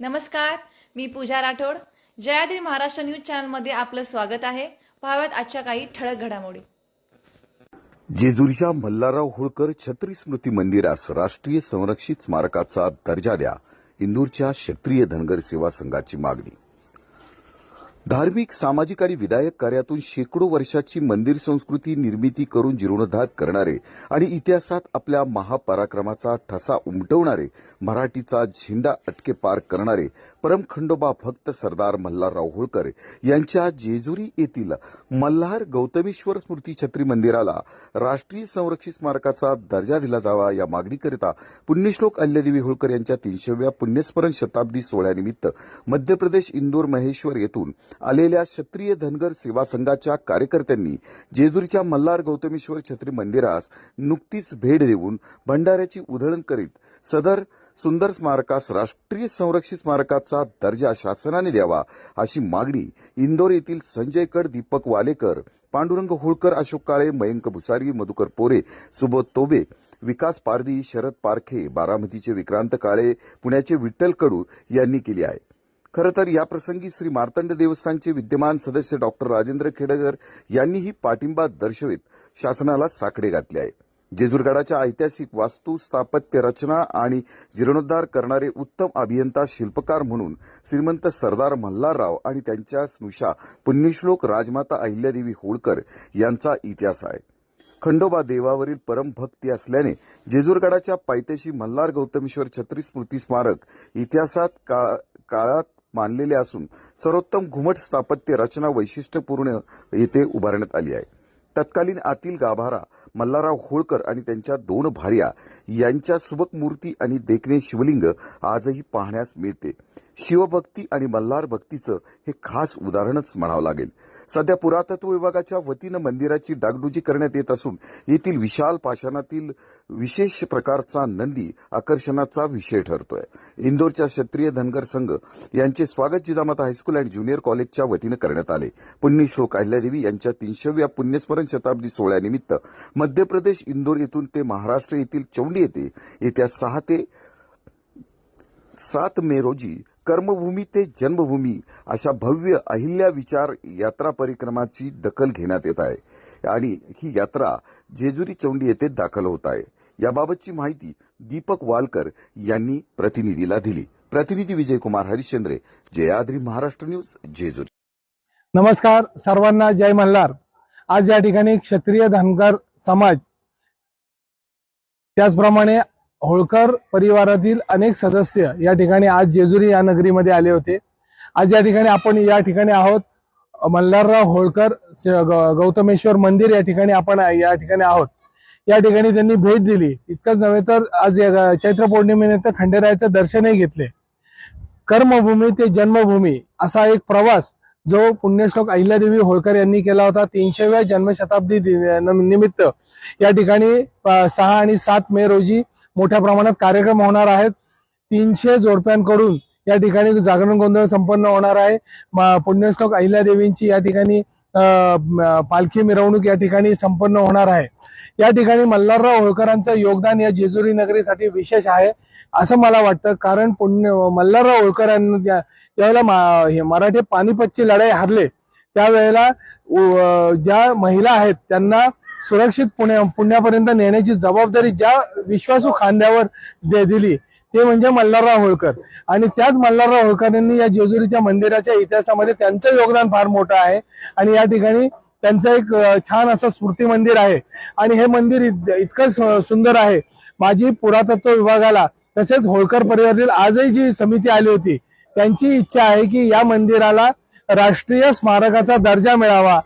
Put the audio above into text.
नमस्कार मी पूजा राठोड. जयाद्री महाराष्ट्र न्यूज चॅनलमध्ये आपलं स्वागत आहे. पाहाव्यात आजच्या काही ठळक घडामोडी. जेजुरीच्या मल्हारराव होळकर छत्री स्मृती मंदिरास राष्ट्रीय संरक्षित स्मारकाचा दर्जा द्या. इंदूरच्या क्षत्रिय धनगर सेवा संघाची मागणी. धार्मिक सामाजिक आणि विधायक कार्यातून शेकडो वर्षाची मंदिर संस्कृती निर्मिती करून जीर्णोद्धार करणारे आणि इतिहासात आपल्या महापराक्रमाचा ठसा उमटवणारे मराठीचा झेंडा अटके पार करणारे परमखंडोबा भक्त सरदार मल्हारराव होळकर यांच्या जेजुरी येथील मल्हार गौतमेश्वर स्मृती छत्री मंदिराला राष्ट्रीय संरक्षित स्मारकाचा दर्जा दिला जावा या मागणीकरिता पुण्यश्लोक अल्यदेवी होळकर यांच्या तीनशेव्या पुण्यस्मरण शताब्दी सोहळ्यानिमित्त मध्य प्रदेश इंदोर महेश्वर येथून आलेल्या क्षत्रिय धनगर सेवा संघाच्या कार्यकर्त्यांनी जेजुरीच्या मल्हार गौतमेश्वर छत्री मंदिरास नुकतीच भेट देऊन भंडाऱ्याची उधळण करीत सदर सुंदर स्मारकास राष्ट्रीय संरक्षित स्मारकाचा दर्जा शासनाने द्यावा अशी मागणी इंदोर येथील संजय कड दीपक वालेकर पांडुरंग होळकर अशोक काळे मयंक भुसारी मधुकर पोरे सुबोध तोबे विकास पारदी शरद पारखे बारामतीचे विक्रांत काळे पुण्याचे विठ्ठल कडू यांनी केली आहे. खरं तर या प्रसंगी श्री मार्तंड देवस्थानचे विद्यमान सदस्य डॉक्टर राजेंद्र खेडकर यांनीही पाठिंबा दर्शवित शासनाला साकडे घातले आहे. जेजूरगडाच्या ऐतिहासिक वास्तू स्थापत्य रचना आणि जीर्णोद्धार करणारे उत्तम अभियंता शिल्पकार म्हणून श्रीमंत सरदार मल्हारराव आणि त्यांच्या स्नुषा पुण्यश्लोक राजमाता अहिल्यादेवी होळकर यांचा इतिहास आहे. खंडोबा देवावरील परमभक्ती असल्याने जेजूरगडाच्या पायथ्याशी मल्हार गौतमेश्वर छत्री स्मृती स्मारक इतिहासात का- काळात मानलेले असून सर्वोत्तम घुमट स्थापत्य रचना वैशिष्ट्यपूर्ण येथे उभारण्यात आली आहे. तत्कालीन आतील गाभारा मल्हारराव होळकर आणि त्यांच्या दोन भार्या यांच्या सुबक मूर्ती आणि देखणे शिवलिंग आजही पाहण्यास मिळते. शिवभक्ती आणि मल्हार भक्तीचं हे खास उदाहरणच म्हणावं लागेल. सध्या पुरातत्व विभागाच्या वतीनं मंदिराची डागडुजी करण्यात येत असून येथील विशाल पाषाणातील विशेष प्रकारचा नंदी आकर्षणाचा विषय ठरतोय. इंदोरच्या क्षत्रिय धनगर संघ यांचे स्वागत जिजामाता हायस्कूल अँड ज्युनियर कॉलेजच्या वतीनं करण्यात आले. पुण्यश्लोक अहिल्यादेवी यांच्या तीनशेव्या पुण्यस्मरण शताब्दी सोहळ्यानिमित्त मध्य प्रदेश इंदोर येथून ते महाराष्ट्र येथील चौंडी येथे येत्या सहा ते सात मे रोजी कर्मभूमी ते जन्मभूमी अशा भव्य अहिल्या विचार यात्रा परिक्रमाची दखल घेण्यात येत आहे. आणि ही यात्रा जेजुरी चौंडी येथे दाखल होत आहे. याबाबतची माहिती दीपक वालकर यांनी प्रतिनिधीला दिली. प्रतिनिधी विजयकुमार हरिश्चंद्रे जयाद्री महाराष्ट्र न्यूज जेजुरी. नमस्कार सर्वांना जय मल्हार. आज या ठिकाणी क्षत्रिय धनगर समाज त्याचप्रमाणे होळकर परिवारातील अनेक सदस्य या ठिकाणी आज जेजुरी या नगरीमध्ये आले होते. आज या ठिकाणी आपण या ठिकाणी आहोत. मल्हारराव होळकर ग- गौतमेश्वर मंदिर या ठिकाणी आपण या ठिकाणी आहोत. या ठिकाणी त्यांनी भेट दिली. इतकंच नव्हे तर आज चैत्र पौर्णिमेनिमित्त खंडेरायाचं दर्शनही घेतले. कर्मभूमी ते जन्मभूमी असा एक प्रवास जो पुण्यश्लोक अहिल्यादेवी होळकर यांनी केला होता. तीनशेव्या जन्मशताब्दी निमित्त या ठिकाणी सहा आणि सात मे रोजी मोठ्या प्रमाणात कार्यक्रम होणार आहेत. तीनशे जोडप्यांकडून या ठिकाणी जागरण गोंधळ संपन्न होणार आहे. पुण्यश्लोक अहिल्यादेवींची या ठिकाणी पालखी मिरवणूक या ठिकाणी संपन्न होणार आहे. या ठिकाणी मल्हारराव होळकरांचं योगदान या जेजुरी नगरीसाठी विशेष आहे असं मला वाटतं. कारण पुण्य मल्हारराव होळकरांनी त्या- ज्यावेळेला मा- हे मराठी पानिपतची लढाई हरले. त्यावेळेला ज्या महिला आहेत त्यांना सुरक्षित पुण्या पुण्यापर्यंत नेण्याची जबाबदारी ज्या विश्वासू खांद्यावर दे- दिली ते म्हणजे मल्हारराव होळकर. आणि त्याच मल्हारराव होळकर यांनी या जेजुरीच्या मंदिराच्या इतिहासामध्ये त्यांचं योगदान फार मोठं आहे. आणि या ठिकाणी त्यांचं एक छान असं स्मृती मंदिर आहे. आणि हे मंदिर इत- इतकं सु- सुंदर आहे. माझी पुरातत्व विभागाला तसेच होळकर परिवारातील आजही जी समिती आली होती त्यांची इच्छा आहे की या मंदिराला राष्ट्रीय स्मारकाचा दर्जा मिळावा.